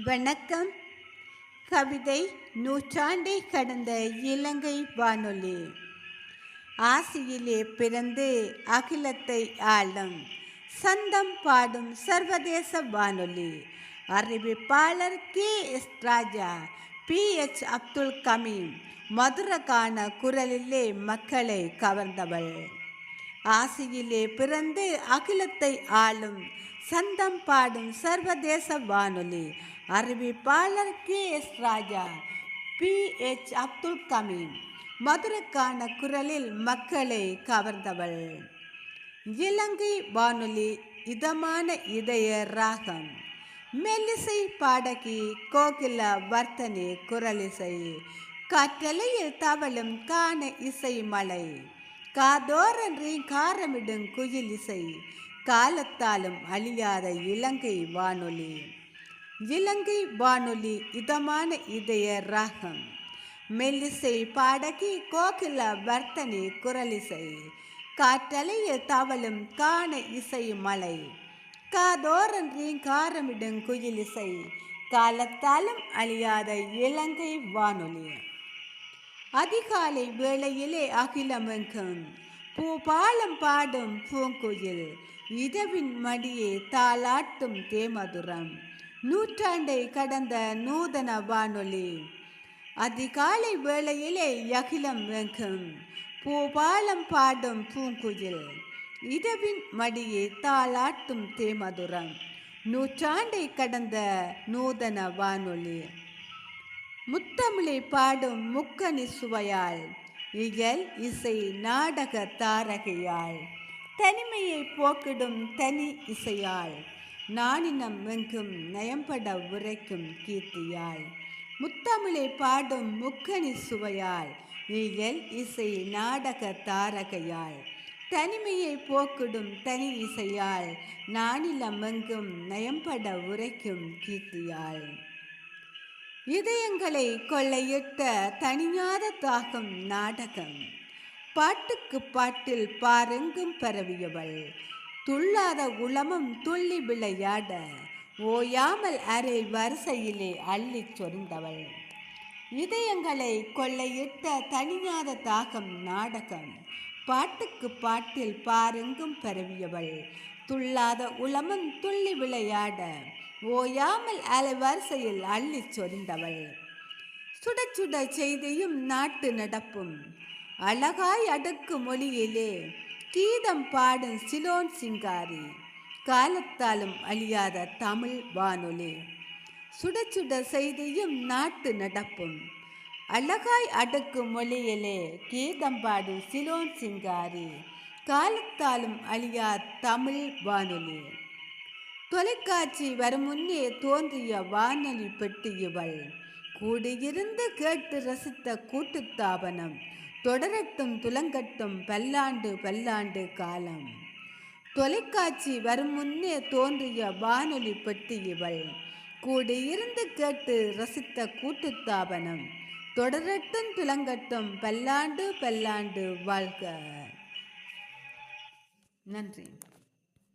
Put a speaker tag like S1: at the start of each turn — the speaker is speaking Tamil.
S1: வணக்கம். கவிதை நூற்றாண்டை கடந்த இலங்கை வானொலி. ஆசியிலே பிறந்து அகிலத்தை ஆளும் சந்தம் பாடும் சர்வதேச வானொலி. அறிவிப்பாளர் K. S. Raja P. H. Abdul Kameem மதுரகான குரலிலே மக்களை கவர்ந்தவள். ஆசியிலே பிறந்து அகிலத்தை ஆளும் சந்தம் பாடும் சர்வதேச வானொலி. அறிவிப்பாளர் K S. Raja. P. H. Abdul Kameem. மதுரைக்கான குரலில் மக்களை கவர்ந்தவள். இலங்கை வானொலி இதமான இதய ராகம். மெல்லிசை பாடகி கோகில வர்த்தனி குரலிசை. கற்றலையில் தவளும் காண இசை மலை. காதோரன்றி காரமிடும் குயில் இசை காலத்தாலும் அழியாத இலங்கை வானொலி. இலங்கை வானொலி இதமான இதய ராகம். மெல்லிசை பாடகி கோகில வர்த்தனி குரலிசை. காற்றலைய தவளும் காண இசை மலை. காதோரன் காரமிடும் குயிலிசை. காலத்தாலும் அழியாத இலங்கை வானொலி. அதிகாலை வேளையிலே அகிலமெங்கும். பூபாலம் பாடும் பூங்குயில். இதவின் மடியே தாளாட்டும் தேமதுரம். நூற்றாண்டை கடந்த நூதன வானொலி. அதிகாலை வேளையிலே அகிலம் வெங்கும் பூபாலம் பாடும் பூங்குயில். இதவின் மடியே தாளாட்டும் தேமதுரம். நூற்றாண்டை கடந்த நூதன வானொலி. முத்தமிழை பாடும் முக்கணி சுவையால். இயல் இசை நாடக தாரகையால். தனிமையை போக்கிடும் தனி இசையால். நானினம் எங்கும் நயம்பட உரைக்கும் கீர்த்தியாய். முத்தமிழை பாடும் முக்கணி சுவையால் இயல் இசை நாடக தாரகையாய். தனிமையை போக்கிடும் தனி இசையால் நானிலம் எங்கும் நயம்பட உரைக்கும் கீர்த்தியால் இதயங்களை கொள்ளையிட்ட தனியாத தாகம் நாடகம். பாட்டுக்கு பாட்டில் பாரெங்கும் பரவியவள். துள்ளாத உளமும் துள்ளி விளையாட ஓயாமல் அரை வரிசையிலே அள்ளிச் சொரிந்தவள். இதயங்களை கொள்ளையிட்ட தனியாத தாகம் நாடகம். பாட்டுக்கு பாட்டில் பாருங்கும் பரவியவள். துள்ளாத உளமும் துள்ளி விளையாட ஓயாமல் அலைவரிசையில் அள்ளிச் சொரிந்தவள். சுட சுட செய்தியும் நாட்டு நடப்பும். அழகாய் அடுக்கு மொழியிலே கீதம் பாடும் சிலோன் சிங்காரி காலத்தாலும் அழியாத தமிழ் வானொலி. சுட சுட செய்தியும் நாட்டு நடப்பும். அழகாய் அடக்கும் மொழியிலே கீதம் பாடும் சிலோன் சிங்காரி காலத்தாலும் அழியா தமிழ் வானொலி. தொலைக்காட்சி வரும் முன்னே தோன்றிய வானொலி பெட்டி இவள். கூடியிருந்து கேட்டு ரசித்த கூட்டுத்தாபனம் தொடரட்டும் துலங்கட்டும் பல்லாண்டு பல்லாண்டு காலம். தொலைக்காட்சி வரும் முன்னே தோன்றிய வானொலி பெட்டி இவள். கூடியிருந்து கேட்டு ரசித்த கூட்டுத்தாபனம். தொடரட்டும் துலங்கட்டும் பல்லாண்டு பல்லாண்டு வாழ்க. நன்றி.